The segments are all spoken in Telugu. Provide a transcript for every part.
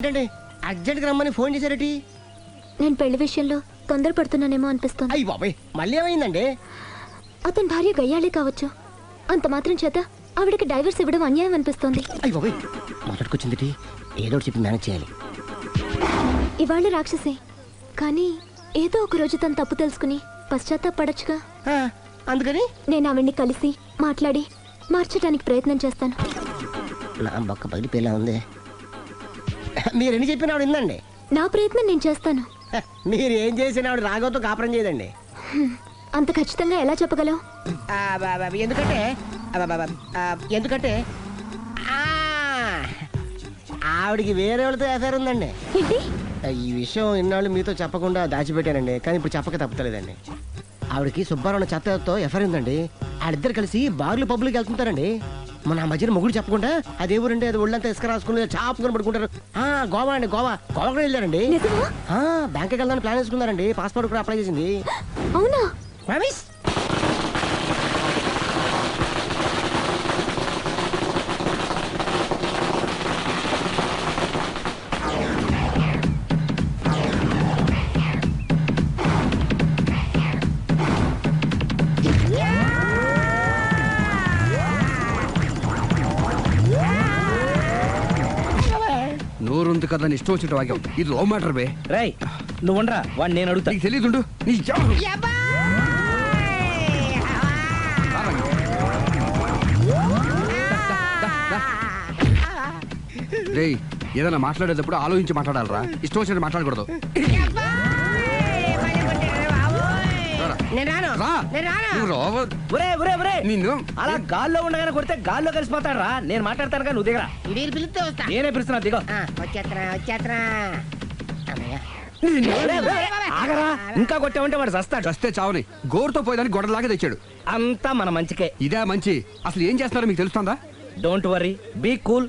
ఏంటండి? అర్జెంట్గా రమ్మని ఫోన్ చేశారటి? నేను పెళ్ళి విషయంలో తొందరపడుతున్నానేమో అనిపిస్తోంది. అయ్యి బాబాయ్ మళ్ళీ ఏమైందండి? అతని భార్య గయ్యాళే కావచ్చు. అంత మాత్రం చేత ఆవిడకి డైవర్స్ ఇవ్వడం అన్యాయం అనిపిస్తోంది. అయ్యి బాబాయ్ మొదటికొచ్చింది ఏదో ఒకటి చెప్పి మేనేజ్ చేయాలి. ఇవాళ రాక్షసే. కానీ ఏదో ఒక రోజు తను తప్పు తెలుసుకుని పశ్చాత్తాపడచ్చుగా ఆ, అందుకని? నేను ఆవిడ్ని కలిసి మాట్లాడి మార్చడానికి ప్రయత్నం చేస్తాను. నా బొక్క పగిలిపోయేలా ఉంది. మీరు ఎన్ని చెప్పిన ఆవిడ ఇందండి నా ప్రయత్నం నేను చేస్తాను. మీరు ఏం చేసిన ఆవిడ రాగవతో కాపురం చేయదండి. అంత ఖచ్చితంగా ఎలా చెప్పగలవు? ఎందుకంటే ఎందుకంటే ఆ, ఆవిడికి వేరే వాళ్ళతో ఎఫైర్ ఉందండి. ఈ విషయం ఇన్నాళ్ళు మీతో చెప్పకుండా దాచిపెట్టానండి కానీ ఇప్పుడు చెప్పక తప్పలేదండి ఆవిడకి సుబ్బారావు చెత్తతో ఎఫర్ ఉందండి. వాళ్ళిద్దరు కలిసి బార్లు పబ్లిక్ వెళ్తుంటారండి. మన మధ్యన మొగుడు చెప్పకుండా అదే ఊరండి అది ఒళ్ళంతా ఇసుక రాసుకుని చాపుకొని పడుకుంటారు. ఆ గోవా అండి గోవా. గోవా కూడా వెళ్ళారండి. నిజమా? బ్యాంక్కి వెళ్దామని ప్లాన్ వేసుకున్నారండి. పాస్పోర్ట్ కూడా అప్లై చేసింది. అవునా? ప్రామిస్ నోరుంది కదా నీ ఇష్టం వచ్చినట్టు వాక్యం ఇది లవ్ మ్యాటర్ బే. రై నువ్వు ఉండరా? వాడిని నేను అడుగుతా. నీకు తెలియదుండు నీ. రేయ్ ఏదైనా మాట్లాడేటప్పుడు ఆలోచించి మాట్లాడాలరా. ఇష్టం వచ్చినట్టు మాట్లాడకూడదు. నేను రాను రా. నేను రాను నువ్వు రావ- ఒరే ఒరే ఒరే. నిన్ను. అలా గాల్లో ఉండగానే కొడితే గాల్లో కలిసిపోతాడు రా. నేను మాట్లాడతాను కానీ నువ్వు దిగరా. వీరు పిలిస్తే వస్తా. నేనే పిలుస్తున్నా దిగో. ఆ, వచ్చేత్తనా వచ్చేత్తనా అమ్మయ్య. ఒరే, ఒరే, ఆగరా. ఇంకా కొట్టామంటే వాడు చస్తాడు. చస్తే చావని. గోరుతో పోయేదానికి గొడవలాగా తెచ్చాడు. అంతా మన మంచికే. ఇదే మంచి. అసలు ఏం చేస్తున్నారో మీకు తెలుస్తుందా? డోంట్ వరీ బీ కూల్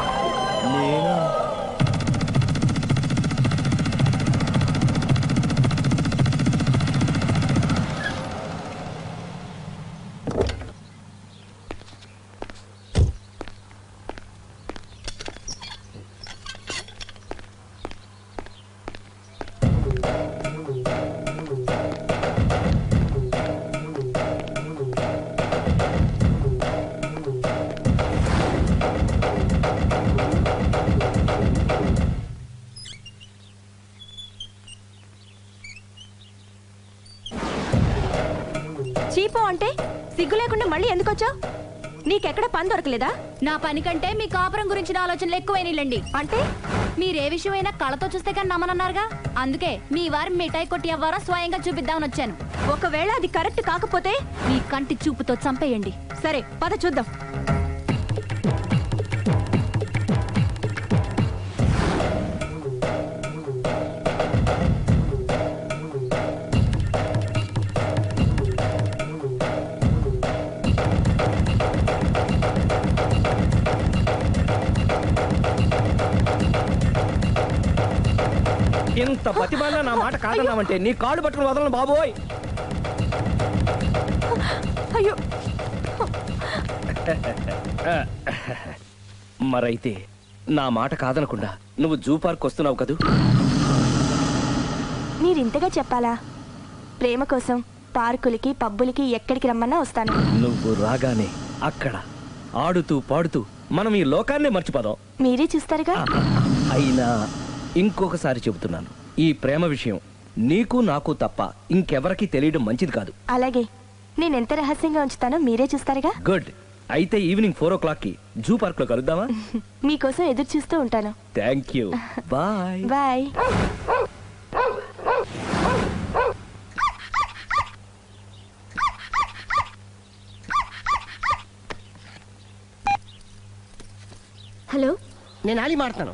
సిగ్గు లేకుండా మళ్ళీ ఎందుకు వచ్చావు? నీకెక్కడ పని దొరకలేదా? నా పని కంటే మీ కాపురం గురించిన ఆలోచనలు ఎక్కువైనాయిలండి అంటే? మీరే విషయమైనా కళ్ళతో చూస్తే కానీ నమ్మనన్నారుగా? అందుకే మీ వారి మిఠాయి కొట్టి అవ్వారా స్వయంగా చూపిద్దామని వచ్చాను. ఒకవేళ అది కరెక్ట్ కాకపోతే? మీ కంటి చూపుతో చంపేయండి. సరే పద చూద్దాం. ఇంత ప్రతిభాన నా మాట కాదన్నావంటే నీ కాళ్ళు పట్టుకుని వదలను బాబోయ్. అయ్యో. మరైతే నా మాట కాదనకుండా నువ్వు జూ పార్క్ వస్తున్నావు కదూ? మీరింతగా చెప్పాలా? ప్రేమ కోసం పార్కులకి పబ్బులకి ఎక్కడికి రమ్మన్నా వస్తాను. నువ్వు రాగానే అక్కడ ఆడుతూ పాడుతూ మనం ఈ లోకాన్నే మర్చిపోదాం. మీరే చూస్తారుగా? అయినా ఇంకొకసారి చెబుతున్నాను. ఈ ప్రేమ విషయం నీకు నాకు తప్ప ఇంకెవరికి తెలియడం మంచిది కాదు. అలాగే. నేను ఎంత రహస్యంగా ఉంచుతానో మీరే చూస్తారుగా? గుడ్. అయితే ఈవినింగ్ ఫోర్ ఓ క్లాక్కి జూ పార్క్లో కలుద్దామా? మీకోసం ఎదురు చూస్తూ ఉంటాను. Thank you. Bye. Bye. Hello? నేను ఆలి మాడుతున్నాను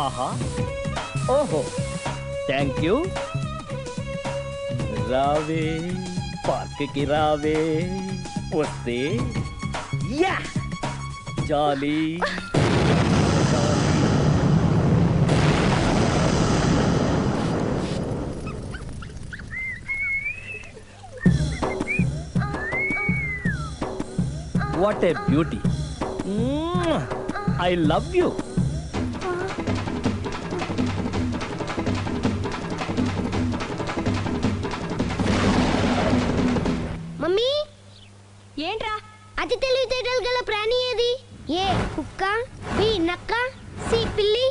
ఆహా ఓహో థ్యాంక్ యూ రావే పార్క్కి రావే వస్తే yeah jolly what a beauty I love you mummy A కుక్క బి నక్క సి పిల్లి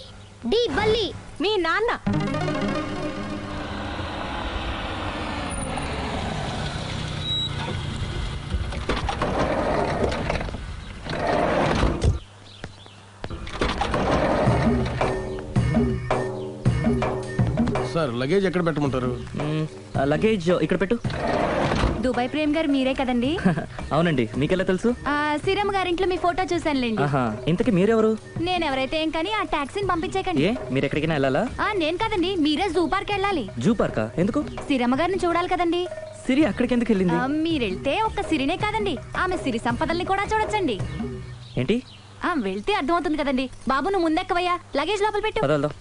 డి బల్లి. మీ నాన్న. సార్ లగేజ్ ఎక్కడ పెట్టమంటారు? లగేజ్ ఇక్కడ పెట్టు. దుబాయ్ ప్రేమ్ గారు మీరే కదండి. అవునండి మీకెలా తెలుసు? ఆ, సిరమ్ గారింట్లో మీ ఫోటో చూశానులేండి. ఆహా ఇంతకీ మీరెవరు? నేను ఎవరైతే ఏం కానీ ఆ టాక్సీని పంపించేకండి ఏ మీరు ఎక్కడికైనా వెళ్ళాలా? ఆ, నేను కదండి మీరే జూ పార్క్ వెళ్ళాలి. జూ పార్కా? ఎందుకు? సిరమ్మ గారిని చూడాలి కదండి. సిరి అక్కడికి ఎందుకు వెళ్ళింది ఆ, మీరెళ్తే ఒక్క సిరినే కాదండి ఆమె సిరి సంపదల్ని కూడా చూడొచ్చండి. ఏంటి? ఆ వెళ్తే అర్థమవుతుంది కదండి. బాబు నువ్వు ముందెక్కవయ్యా లగేజ్ లోపల పెట్టు. పదవల్దాం